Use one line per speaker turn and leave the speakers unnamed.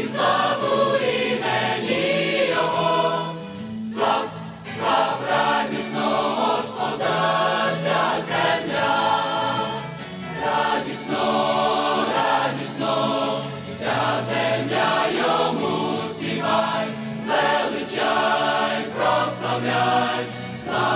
і славу імені Його, слав, слав радісно Господа вся земля, радісно, радісно, вся земля йому співай, величай, прославляй, слав.